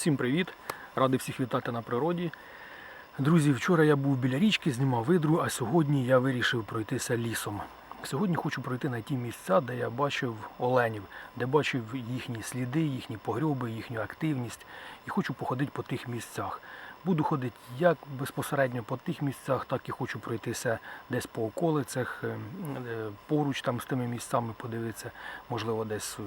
Всім привіт! Радий всіх вітати на природі. Друзі, вчора я був біля річки, знімав видру, а сьогодні я вирішив пройтися лісом. Сьогодні хочу пройти на ті місця, де я бачив оленів, де бачив їхні сліди, їхні погрьоби, їхню активність. І хочу походити по тих місцях. Буду ходити як безпосередньо по тих місцях, так і хочу пройтися десь по околицях, е, е, поруч там з тими місцями подивитися. Можливо, десь е,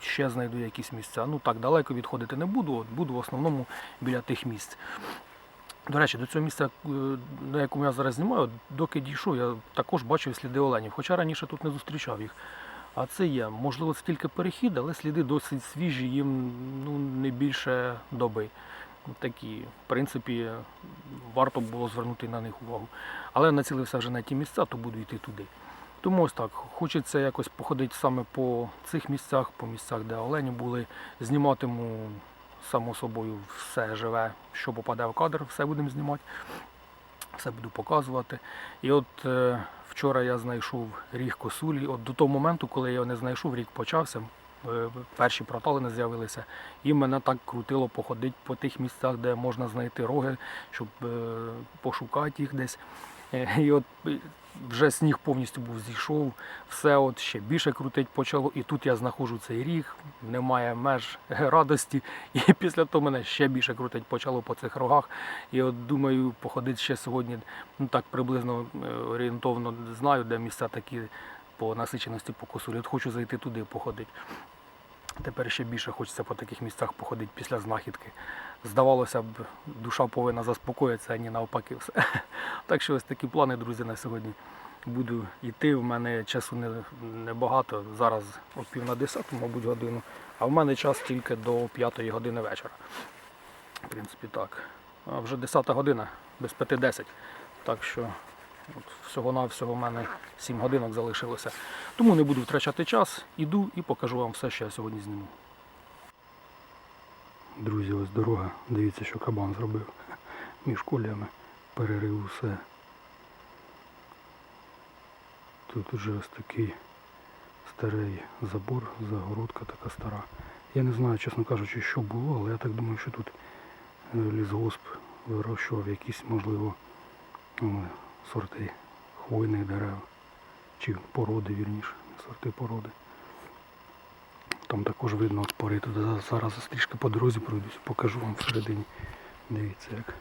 ще знайду якісь місця. Ну так далеко відходити не буду, от буду в основному біля тих місць. До речі, до цього місця, на якому я зараз знімаю, доки дійшов, я також бачив сліди оленів, хоча раніше тут не зустрічав їх. А це є. Можливо, це тільки перехід, але сліди досить свіжі, їм ну, не більше доби. Такі, в принципі, варто було звернути на них увагу. Але націлився вже на ті місця, то буду йти туди. Тому ось так, хочеться якось походити саме по цих місцях, по місцях, де олені були. Зніматиму само собою все живе, що попаде в кадр, все будемо знімати, все буду показувати. І от е, вчора я знайшов ріг косулі. От до того моменту, коли я його не знайшов, рік почався. Е, Перші проталини з'явилися, і мене так крутило походити по тих місцях, де можна знайти роги, щоб е, пошукати їх десь. Е, І от вже сніг повністю був зійшов, все от ще більше крутить почало. І тут я знаходжу цей ріг, немає меж радості. І після того мене ще більше крутить почало по цих рогах. І от думаю, походити ще сьогодні, ну так приблизно орієнтовно знаю, де місця такі по насиченості по косулі. От хочу зайти туди походити. Тепер ще більше хочеться по таких місцях походити після знахідки. Здавалося б, душа повинна заспокоїтися, а не навпаки все. Так що ось такі плани, друзі, на сьогодні. Буду йти. В мене часу не, небагато. Зараз о пів на десяту, мабуть, годину. А в мене час тільки до п'ятої години вечора. В принципі, так. А вже 10 година, без 5-10. Так що от всього-навсього в мене 7 годинок залишилося. Тому не буду втрачати час, іду і покажу вам все, що я сьогодні зніму. Друзі, ось дорога. Дивіться, що кабан зробив. Між коліями перерив усе. Тут уже ось такий старий забор, загородка така стара. Я не знаю, чесно кажучи, що було, але я так думаю, що тут лісгосп вирощував якісь, можливо, сорти хвойних дерев. Чи породи, вірніше, сорти породи. Там також видно от пори. Туди зараз трішки по дорозі пройдусь, покажу вам всередині. Дивіться як.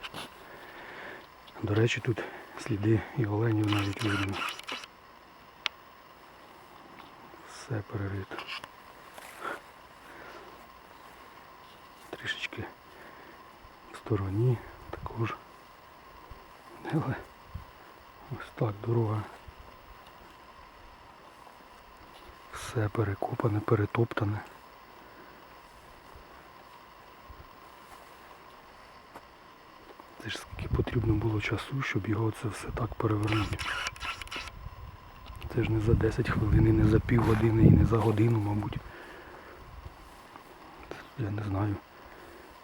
До речі, тут сліди і оленів навіть видно. Все перерито. Трішечки в стороні також. Але ось так дорога. Все перекопане, перетоптане. Це ж скільки потрібно було часу, щоб його це все так перевернути. Це ж не за 10 хвилин, і не за півгодини, і не за годину, мабуть. Я не знаю,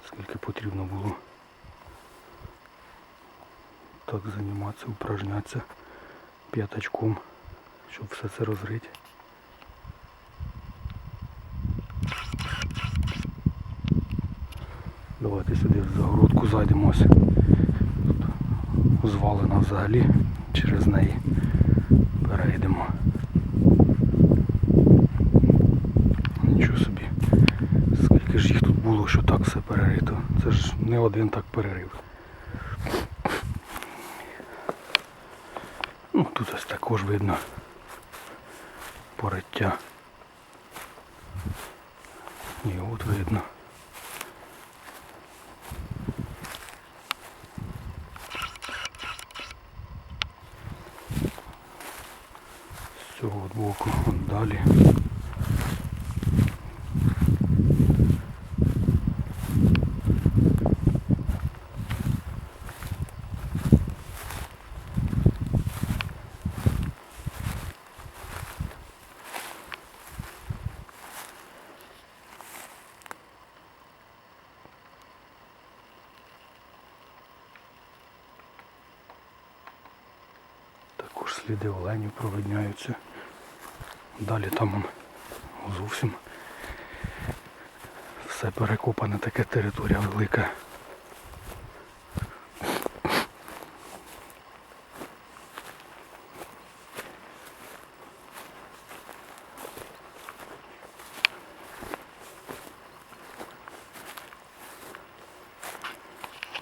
скільки потрібно було так займатися, упражнятися п'ятачком, щоб все це розрити. Давайте сюди в загородку зайдемо. ось. Тут звалена взагалі, через неї перейдемо. Нічого собі. Скільки ж їх тут було, що так все перерито. Це ж не один так перерив. Ну, тут ось також видно пориття. І от видно. з цього боку, далі. Також сліди оленів провидняються. Далі там зовсім все перекопане, таке територія велика.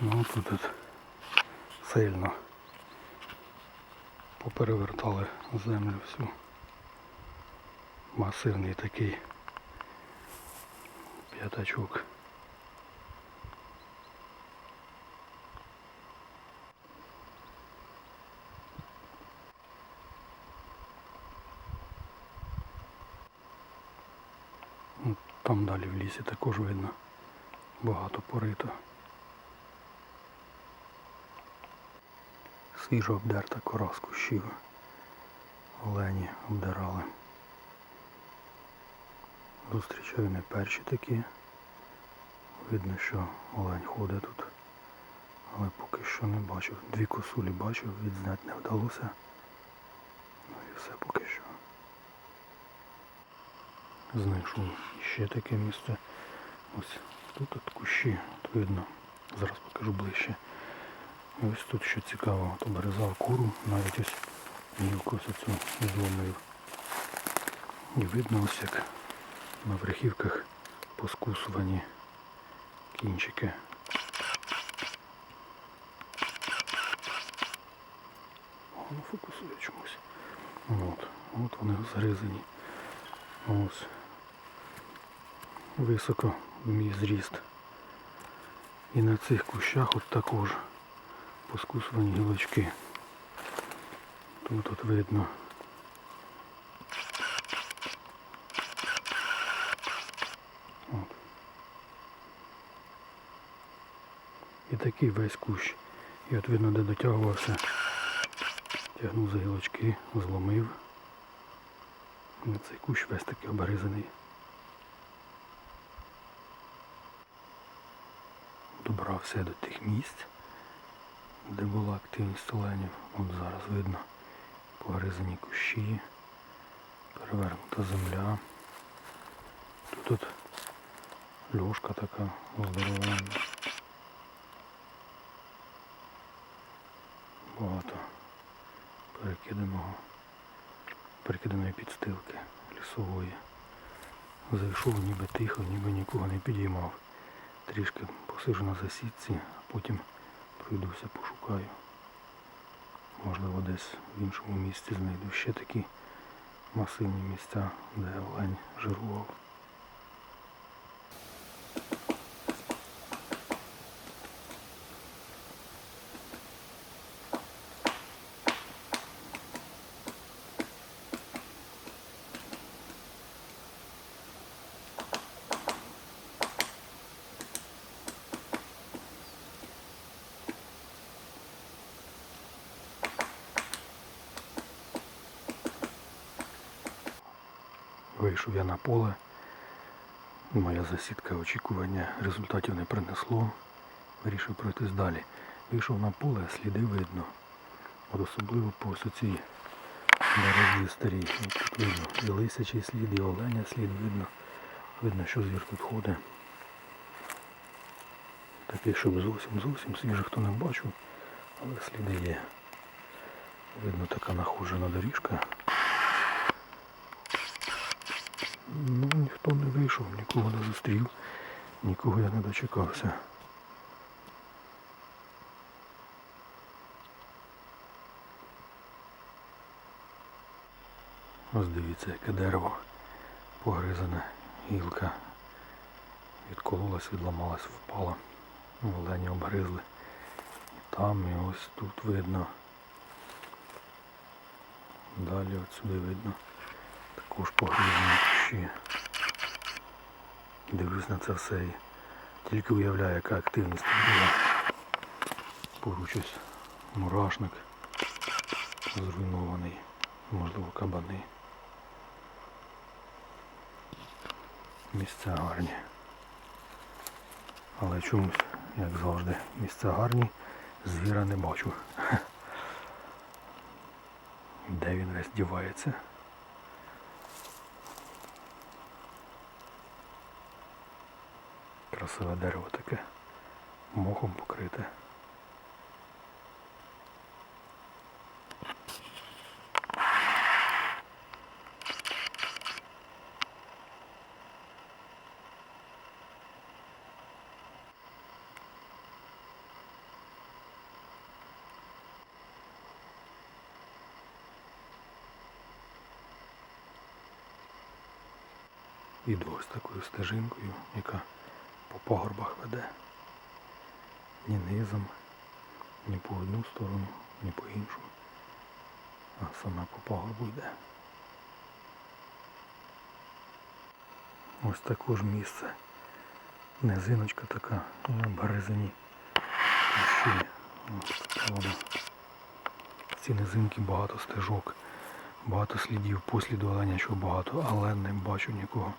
Ну тут от сильно поперевертали землю всю. Масивний такий п'ятачок. Ну, Там далі в лісі також видно багато порито. Свіжо обдерта кора з кущів. Олені обдирали. Зустрічаю не перші такі. Видно, що олень ходить тут. Але поки що не бачив. Дві косулі бачив, відзняти не вдалося. Ну і все поки що. Знайшов ще таке місце. Ось тут от кущі, от видно. Зараз покажу ближче. Ось тут що цікаво, от обрізав куру, навіть ось гілку цю зломив. І видно ось як на верхівках поскусувані кінчики. Воно фокусує чомусь. От, от вони згризані. Ось. Високо мій зріст. І на цих кущах от також поскусувані гілочки. Тут от видно. От. І такий весь кущ. І от видно, де дотягувався. Тягнув за гілочки, зломив. І цей кущ весь такий обрізаний. Добрався до тих місць, де була активність оленів. От зараз видно погризані кущі, перевернута земля. Тут от льошка така здоровенна. Багато перекиданого, перекиданої підстилки лісової. Зайшов ніби тихо, ніби нікого не підіймав. Трішки посижу на засідці, а потім пройдуся, пошукаю. Можливо, десь в іншому місці знайду ще такі масивні місця, де олень жирував. Вийшов я на поле. Моя засідка очікування результатів не принесло. Вирішив пройтись далі. Вийшов на поле, сліди видно. От особливо по цій дорозі старій. Тут видно. І лисячий слід, і оленя слід видно. Видно, що звір тут ходить. Таких, щоб зовсім зовсім свіжих то не бачу, але сліди є. Видно така нахожена доріжка. Ну, ніхто не вийшов, нікого не зустрів, нікого я не дочекався. Ось дивіться, яке дерево погризане, гілка відкололась, відламалась, впала. Олені обгризли. І там і ось тут видно. Далі отсюди видно. Також погрізані кущі. Дивлюсь на це все і тільки уявляю, яка активність була. Поруч ось мурашник зруйнований, можливо кабани. Місця гарні. Але чомусь, як завжди, місця гарні, звіра не бачу. Де він весь красиве дерево таке. Мохом покрите. Іду ось такою стежинкою, яка пагорбах веде. Ні низом, ні по одну сторону, ні по іншу. А саме по пагорбу йде. Ось також місце. Низиночка така, на березині. Ці низинки багато стежок, багато слідів, посліду оленячого багато, але не бачу нікого.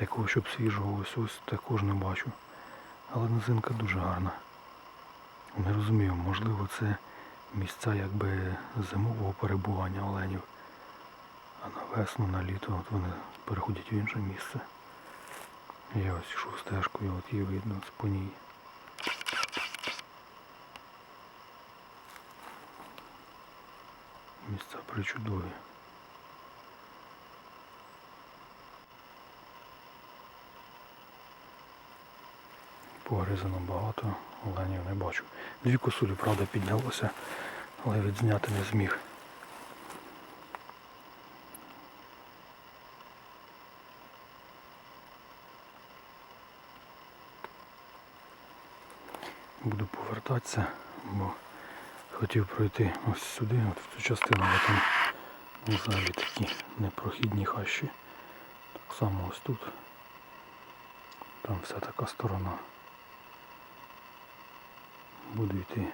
Такого, щоб свіжого ось ось також не бачу. Але низинка дуже гарна. Не розумію, можливо це місця якби зимового перебування оленів. А на весну, на літо от вони переходять в інше місце. Я ось йшов стежкою, от її видно от по ній. Місця причудові. Погризано багато, оленів не бачу. Дві косулі, правда, піднялося, але відзняти не зміг. Буду повертатися, бо хотів пройти ось сюди, от в цю частину, бо там взагалі такі непрохідні хащі. Так само ось тут. Там вся така сторона. Буду йти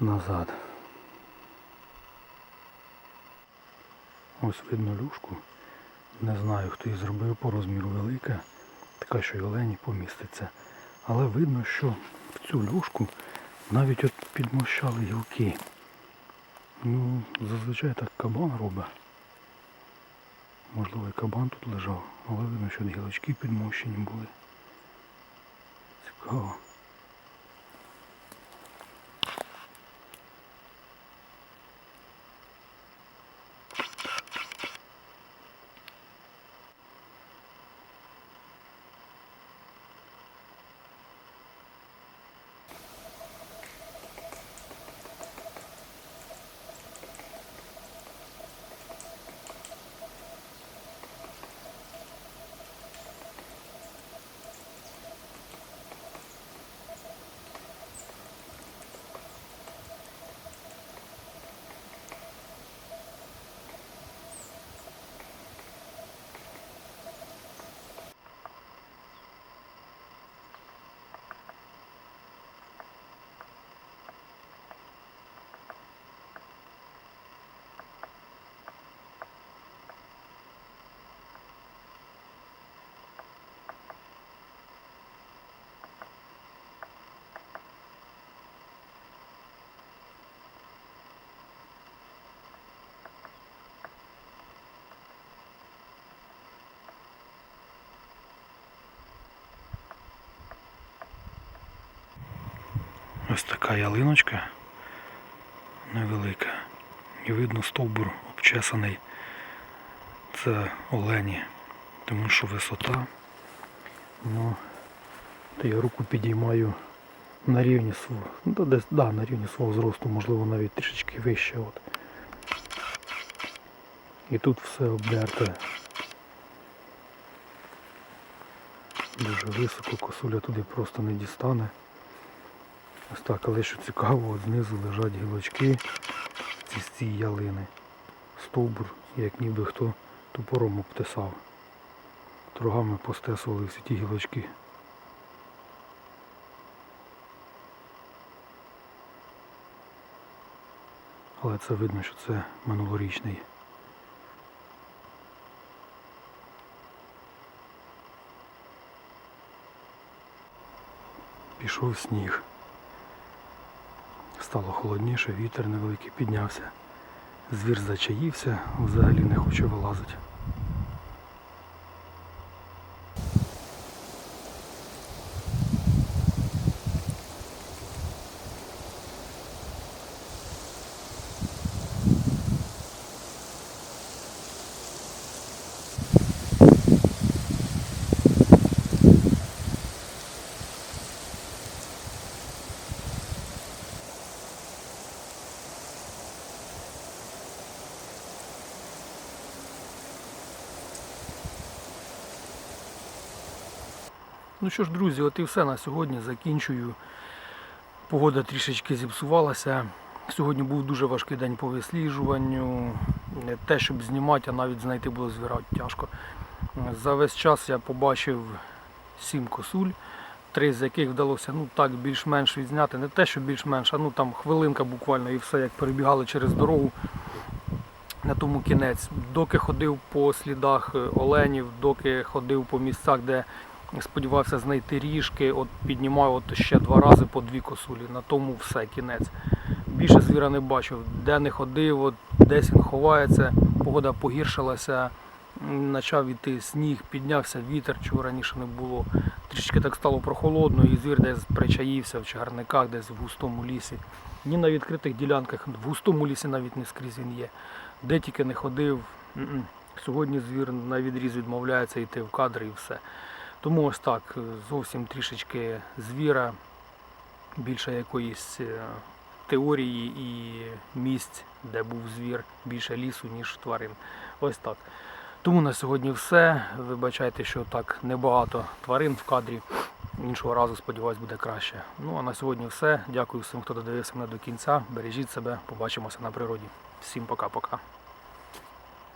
назад. Ось видно люшку. Не знаю, хто її зробив по розміру велика, така, що й олені поміститься. Але видно, що в цю люшку навіть от підмощали гілки. Ну, зазвичай так кабан робить. Можливо, і кабан тут лежав, але видно, що гілочки підмощені були. Цікаво. Ось така ялиночка невелика. І видно стовбур обчесаний. Це олені. Тому що висота. Ну, то я руку підіймаю на рівні свого. Ну, та десь, да, на рівні свого зросту, можливо навіть трішечки вище. От. І тут все обдерте. Дуже високо, косуля туди просто не дістане. Ось так, але що цікаво, от знизу лежать гілочки ці з цієї ялини. Стовбур, як ніби хто топором обтесав. Трогами постесували всі ті гілочки. Але це видно, що це минулорічний. Пішов сніг. Стало холодніше, вітер невеликий піднявся. Звір зачаївся, взагалі не хоче вилазити. Ну що ж, друзі, от і все на сьогодні. Закінчую. Погода трішечки зіпсувалася. Сьогодні був дуже важкий день по висліджуванню. Те, щоб знімати, а навіть знайти було звіра тяжко. За весь час я побачив сім косуль, три з яких вдалося ну так більш-менш відзняти. Не те, що більш-менш, а ну там хвилинка буквально і все, як перебігали через дорогу. На тому кінець. Доки ходив по слідах е, оленів, доки ходив по місцях, де сподівався знайти ріжки, от піднімав от ще два рази по дві косулі. На тому все, кінець. Більше звіра не бачив. Де не ходив, от десь він ховається, погода погіршилася, почав іти сніг, піднявся вітер, чого раніше не було. Трішки так стало прохолодно, і звір десь причаївся в чагарниках, десь в густому лісі. Ні на відкритих ділянках, в густому лісі навіть не скрізь він є. Де тільки не ходив. Сьогодні звір на відріз відмовляється йти в кадр і все. Тому ось так, е, зовсім трішечки звіра, більше якоїсь е, теорії і місць, де був звір, більше лісу, ніж тварин. Ось так. Тому на сьогодні все. Вибачайте, що так небагато тварин в кадрі. Іншого разу, сподіваюсь, буде краще. Ну а на сьогодні все. Дякую всім, хто додивився мене до кінця. Бережіть себе, побачимося на природі. Всім пока-пока.